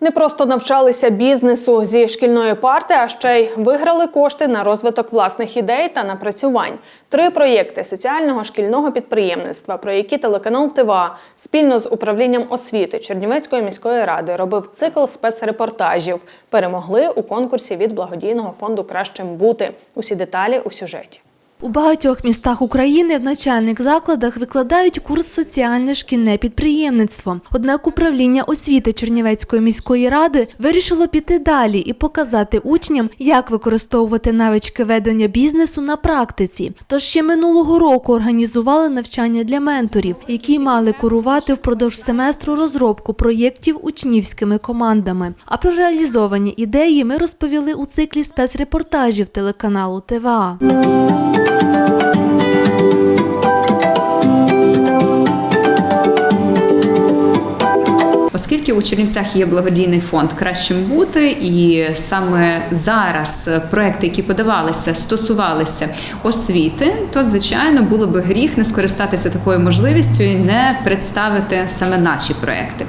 Не просто навчалися бізнесу зі шкільної парти, а ще й виграли кошти на розвиток власних ідей та напрацювань. Три проєкти соціального шкільного підприємництва, про які телеканал ТВА спільно з управлінням освіти Чернівецької міської ради робив цикл спецрепортажів. Перемогли у конкурсі від благодійного фонду Кращим бути. Усі деталі у сюжеті. У багатьох містах України в начальних закладах викладають курс соціальне шкільне підприємництво. Однак управління освіти Чернівецької міської ради вирішило піти далі і показати учням, як використовувати навички ведення бізнесу на практиці. Тож ще минулого року організували навчання для менторів, які мали курувати впродовж семестру розробку проєктів учнівськими командами. А про реалізовані ідеї ми розповіли у циклі спецрепортажів телеканалу ТВА. У Чернівцях є благодійний фонд кращим бути, і саме зараз проекти, які подавалися, стосувалися освіти, то звичайно було би гріх не скористатися такою можливістю і не представити саме наші проекти.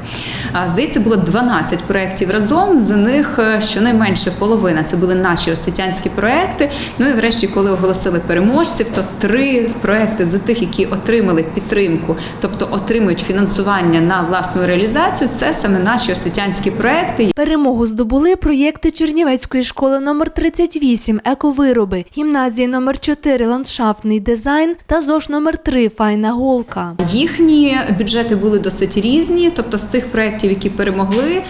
Здається, було 12 проєктів разом. З них е, щонайменше половина це були наші освітянські проекти. Ну і врешті, коли оголосили переможців, то три проекти з тих, які отримали підтримку, тобто отримують фінансування на власну реалізацію. Це саме наші освітянські проекти. Перемогу здобули проєкти Чернівецької школи номер 38 «Ековироби», гімназії номер 4 «Ландшафтний дизайн» та ЗОШ номер 3 «Файна голка». Їхні бюджети були досить різні. Тобто, з тих проєктів, які перемогли,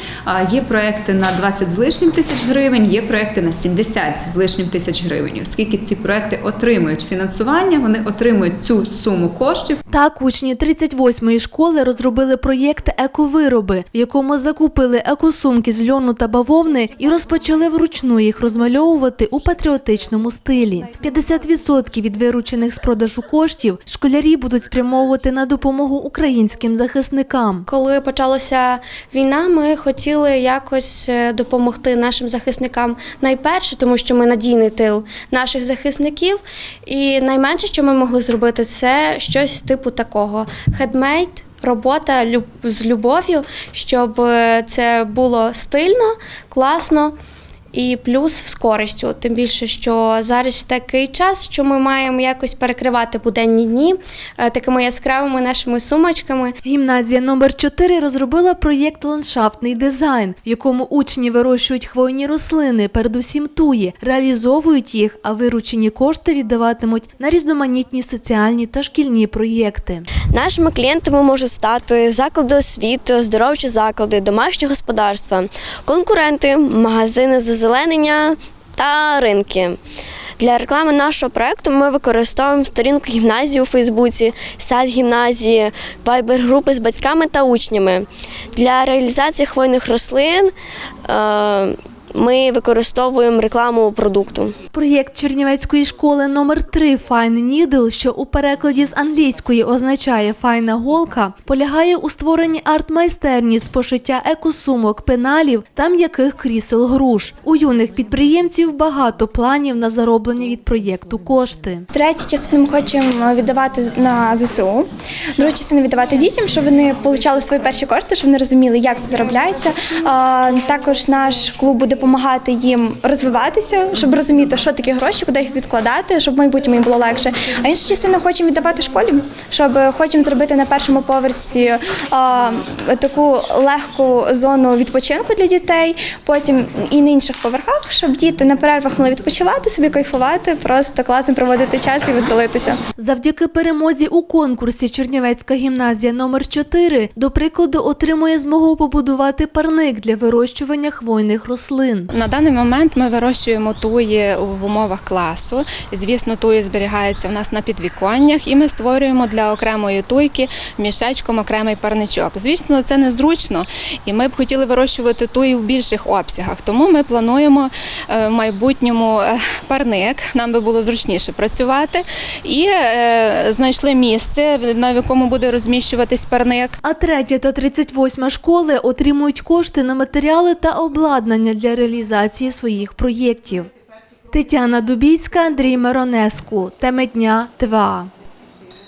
є проекти на 20 з лишнім тисяч гривень, є проекти на 70 з лишнім тисяч гривень. Оскільки ці проекти отримують фінансування, вони отримують цю суму коштів. Так, учні 38-ї школи розробили проєкт «Ековироби», в якому закупили екосумки з льону та бавовни і розпочали вручну їх розмальовувати у патріотичному стилі. 50% від виручених з продажу коштів школярі будуть спрямовувати на допомогу українським захисникам. Коли почалася війна, ми хотіли якось е, допомогти нашим захисникам найперше, тому що ми надійний тил наших захисників. І найменше, що ми могли зробити, це щось типу такого: хедмейд. Робота з любов'ю, щоб е, це було стильно, класно і плюс з користю. Тим більше, що зараз такий час, що ми маємо якось перекривати буденні дні е, такими яскравими нашими сумочками. Гімназія номер 4 розробила проєкт ландшафтний дизайн, в якому учні вирощують хвойні рослини, передусім туї, реалізовують їх, а виручені кошти віддаватимуть на різноманітні соціальні та шкільні проєкти. Нашими клієнтами можуть стати заклади освіти, оздоровчі заклади, домашні господарства, конкуренти, магазини зазеленення та ринки. Для реклами нашого проекту ми використовуємо сторінку гімназії у Фейсбуці, сайт гімназії, вайбер-групи з батьками та учнями. Для реалізації хвойних рослин е, ми використовуємо рекламу продукту. Проєкт Чернівецької школи номер 3 Fine Needle, що у перекладі з англійської означає файна голка, полягає у створенні арт-майстерні з пошиття екосумок, пеналів та м'яких крісел груш. У юних підприємців багато планів на зароблені від проєкту кошти. Третю частину ми хочемо віддавати на ЗСУ, другу частину віддавати дітям, щоб вони отримали свої перші кошти, щоб вони розуміли, як це заробляється. А, Також наш клуб буде допомагати їм розвиватися, щоб розуміти, що таке гроші, куди їх відкладати, щоб в їм було легше. А іншу частину хочемо віддавати школі, щоб хочемо зробити на першому поверсі а, таку легку зону відпочинку для дітей, потім і на інших поверхах, щоб діти на перервах могли відпочивати собі, кайфувати, просто класно проводити час і веселитися. Завдяки перемозі у конкурсі Чернівецька гімназія номер 4 до прикладу отримує змогу побудувати парник для вирощування хвойних рослин. На даний момент ми вирощуємо туї в умовах класу. Звісно, туї зберігається в нас на підвіконнях, і ми створюємо для окремої туйки мішечком окремий парничок. Звісно, це незручно, і ми б хотіли вирощувати туї в більших обсягах. Тому ми плануємо е, в майбутньому е, парник. Нам би було зручніше працювати, і е, знайшли місце, на якому буде розміщуватись парник. А третя та 38 школи отримують кошти на матеріали та обладнання для реалізації своїх проєктів. Тетяна Дубіцька, Андрій Миронеску. Теми дня.